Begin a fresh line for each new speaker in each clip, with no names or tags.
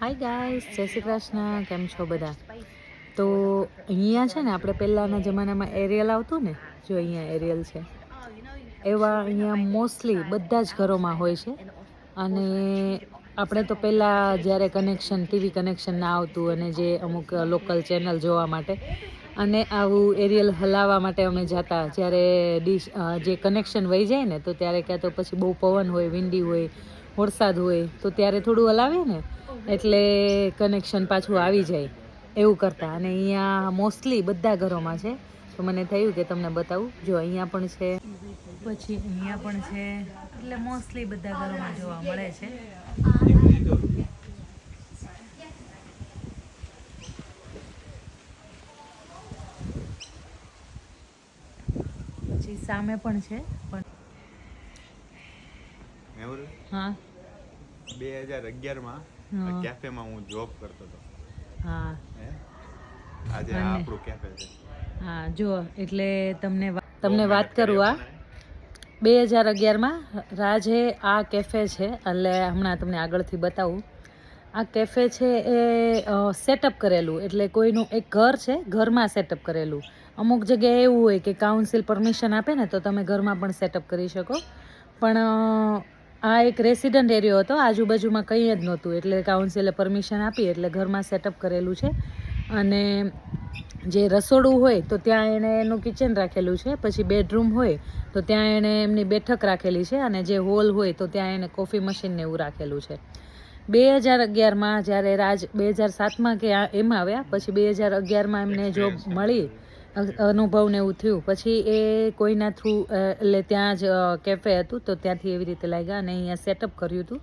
Hi guys જય શ્રી કૃષ્ણ. કેમ છો બધા? તો અહીંયા છે ને, આપણે પહેલાંના જમાનામાં એરિયલ આવતું ને, જો અહીંયા એરિયલ છે. એવા અહીંયા મોસ્ટલી બધા જ ઘરોમાં હોય છે. અને આપણે તો પહેલાં જ્યારે કનેક્શન ટીવી કનેક્શન ના આવતું અને જે અમુક લોકલ ચેનલ જોવા માટે. અને આવું એરિયલ હલાવવા માટે અમે જતા. જ્યારે ડીશ જે કનેક્શન વહી જાય ને, તો ત્યારે ક્યાં તો પછી બહુ પવન હોય, વિંડી હોય વરસાદ હોય તો ત્યારે થોડું હલાવે ને, એટલે કનેક્શન પાછું આવી જાય. એવું કરતા. અને અહીંયા મોસ્ટલી બધા ઘરોમાં છે. તો મને થયું કે તમને બતાવું. જો અહીંયા પણ છે. પછી અહીંયા પણ છે. એટલે મોસ્ટલી બધા ઘરોમાં જોવા મળે છે. પછી સામે પણ છે. પણ
મેહુલ
હા
બે હજાર અગિયારમાં. કેફેમાં હું. જોબ કરતો હતો.
હા?
આજે આપણું કેફે છે.
હા જો એટલે તમને તમને વાત કરું આ બે હજાર અગિયારમાં રાજે આ કેફે છે એટલે હમણાં તમને આગળથી બતાવું. આ કેફે છે એ સેટઅપ કરેલું એટલે કોઈનું એક ઘર છે ઘરમાં સેટઅપ કરેલું. અમુક જગ્યાએ એવું હોય કે કાઉન્સિલ પરમિશન આપે ને તો તમે ઘરમાં પણ સેટઅપ કરી શકો. પણ આ એક રેસિડન્ટ એરિયો હતો. આજુબાજુમાં કંઈ જ નહોતું. એટલે કાઉન્સિલે પરમિશન આપી એટલે ઘરમાં સેટઅપ કરેલું છે. અને જે રસોડું હોય તો ત્યાં એણે એનું કિચન રાખેલું છે. પછી બેડરૂમ હોય તો ત્યાં એણે એમની બેઠક રાખેલી છે. અને જે હોલ હોય તો ત્યાં એણે કોફી મશીનને એવું રાખેલું છે. બે હજાર અગિયારમાં જ્યારે રાજ બે હજાર સાતમાં કે એમાં આવ્યા પછી બે હજાર અગિયારમાં એમને જોબ મળી. અ- અનુભવ ને એવું થયું. પછી એ કોઈના થ્રુ એટલે ત્યાં જ કેફે હતું, તો ત્યાંથી એવી રીતે લાગ્યા અને અહીંયા સેટઅપ કર્યું હતું.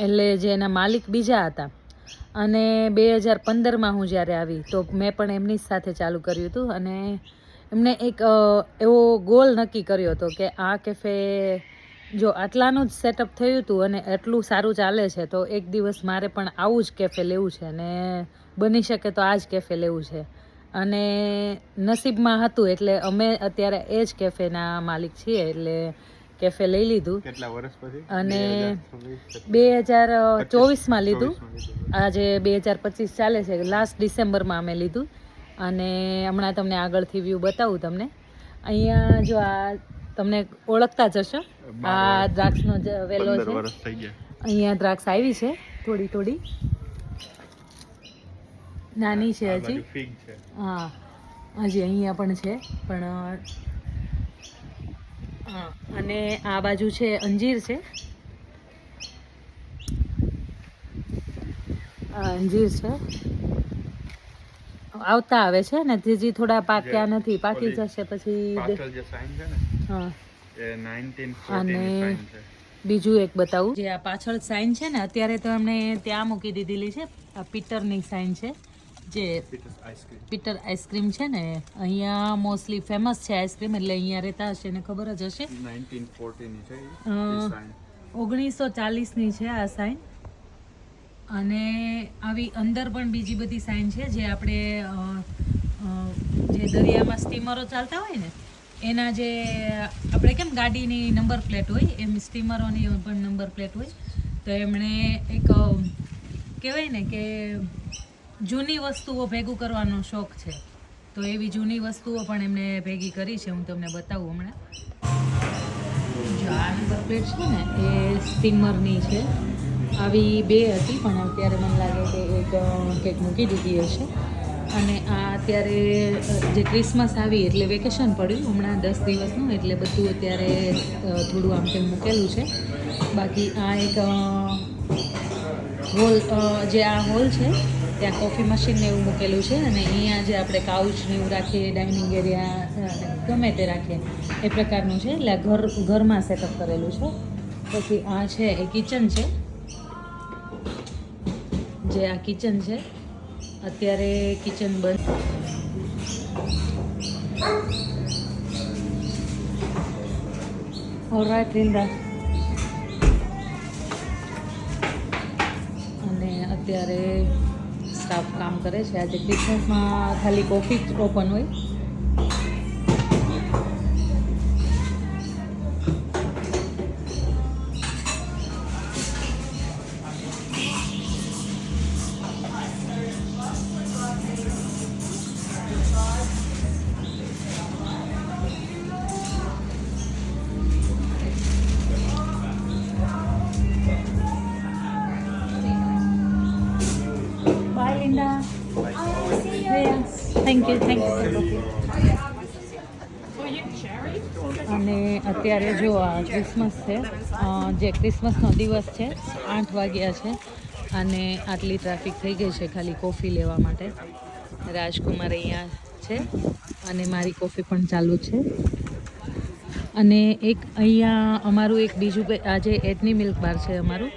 એટલે જે એના માલિક બીજા હતા. અને બે હજાર પંદરમાં હું જ્યારે આવી, તો મેં પણ એમની જ સાથે ચાલુ કર્યું હતું. અને એમને એક એવો ગોલ નક્કી કર્યો હતો કે આ કેફે જો આટલાનું જ સેટઅપ થયું હતું અને એટલું સારું ચાલે છે, તો એક દિવસ મારે પણ આવું જ કેફે લેવું છે અને બની શકે તો આ જ કેફે લેવું છે. અને નસીબમાં હતું એટલે અમે અત્યારે એ જ કેફેના માલિક છીએ એટલે કેફે લઈ લીધું.
કેટલા વર્ષ પછી?
અને બે હજાર ચોવીસમાં લીધું.
24 માં લીધું.
આજે બે હજાર પચીસ ચાલે છે લાસ્ટ ડિસેમ્બરમાં અમે લીધું. અને હમણાં તમને આગળથી વ્યૂ બતાવું તમને. અહીંયા જો આ તમને ઓળખતા જ હશો. આ દ્રાક્ષનો જ વેલો છે. અહીંયા દ્રાક્ષ આવી છે થોડી થોડી. નાની છે હજી. હા. હજી અહીંયા પણ છે પણ હા. અને આ બાજુ છે અંજીર છે. અંજીર છે. આવતા આવે છે ને હજી થોડા પાક્યા નથી પાકી જશે પછી હા. અને- બીજું એક બતાવું. જે આ પાછળ સાઇન છે ને અત્યારે તો અમને ત્યાં મૂકી દીધેલી છે આ પીટરની સાઇન છે. જે પીટર આઈસ્ક્રીમ છે ને અહીંયા મોસ્ટલી ફેમસ છે આઈસ્ક્રીમ એટલે અહીંયા રહેતા હશે ને ખબર જ હશે.
1914 ની છે
અ,
એ સાઇન
ઓગણીસો ચાલીસની છે આ સાઇન અને આવી અંદર પણ બીજી બધી સાઇન છે જે આપણે જે દરિયામાં સ્ટીમરો ચાલતા હોય ને એના જે આપણે કેમ ગાડીની નંબર પ્લેટ હોય એમ સ્ટીમરોની પણ નંબર પ્લેટ હોય. તો એમણે એક કહેવાય ને કે જૂની વસ્તુઓ ભેગું કરવાનો શોખ છે. તો એવી જૂની વસ્તુઓ પણ એમને ભેગી કરી છે, હું તમને બતાવું હમણાં. જો આ નંબર પ્લેટ છે ને, એ સ્ટીમરની છે. આવી બે હતી, પણ અત્યારે મને લાગે કે એક કેક મૂકી દીધી હશે. અને આ અત્યારે જે ક્રિસમસ આવી એટલે વેકેશન પડ્યું, હમણાં દસ દિવસનું, એટલે બધું અત્યારે થોડું આમ તેમ મૂકેલું છે. બાકી આ એક હોલ જે આ હોલ છે ત્યાં કોફી મશીન ને એવું મૂકેલું છે અને અહીંયા જે આપણે કાઉચ ને એવું રાખીએ ડાઇનિંગ એરિયા ગમે તે રાખીએ, એ પ્રકારનું છે. એટલે ઘર, ઘરમાં સેટઅપ કરેલું છે. પછી આ છે, એ કિચન છે. જે આ કિચન છે. અત્યારે કિચન બંધ ઓલરાઈટ રિંદા અને અત્યારે સ્ટાફ કામ કરે છે. આજે ક્રિસમસમાં ખાલી કોફી ઓપન હોય. થેન્ક યુ થેન્ક યુ અને અત્યારે જો આ ક્રિસમસ છે જે ક્રિસમસનો દિવસ છે, આઠ વાગ્યા છે, અને આટલી ટ્રાફિક થઈ ગઈ છે ખાલી કોફી લેવા માટે. રાજકુમાર અહીંયા છે, અને મારી કોફી પણ ચાલુ છે. અને એક અહીંયા અમારું એક બીજું આજે એડની મિલ્ક બાર છે અમારું,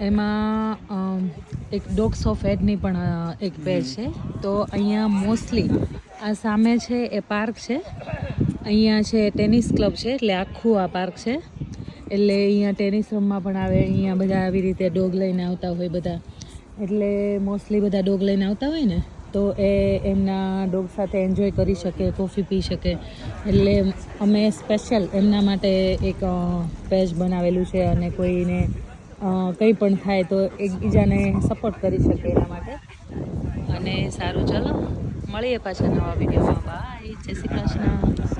એમાં એક ડોગ્સ ઓફ એડની પણ એક પેજ છે. તો અહીંયા મોસ્ટલી આ સામે છે એ પાર્ક છે. અહીંયા છે ટેનિસ ક્લબ છે એટલે આખું આ પાર્ક છે. એટલે અહીંયા ટેનિસ રમવા પણ આવે અહીંયા બધા આવી રીતે ડોગ લઈને આવતા હોય બધા. એટલે મોસ્ટલી બધા ડોગ લઈને આવતા હોય ને તો એ એમના ડોગ સાથે એન્જોય કરી શકે કોફી પી શકે. એટલે અમે સ્પેશિયલ એમના માટે એક પેજ બનાવેલું છે અને કોઈને કંઈ પણ થાય તો એકબીજાને સપોર્ટ કરી શકે એના માટે. અને સારું, ચલો. મળીએ પાછા નવા વિડીયોમાં. બાય જય શ્રી કૃષ્ણ.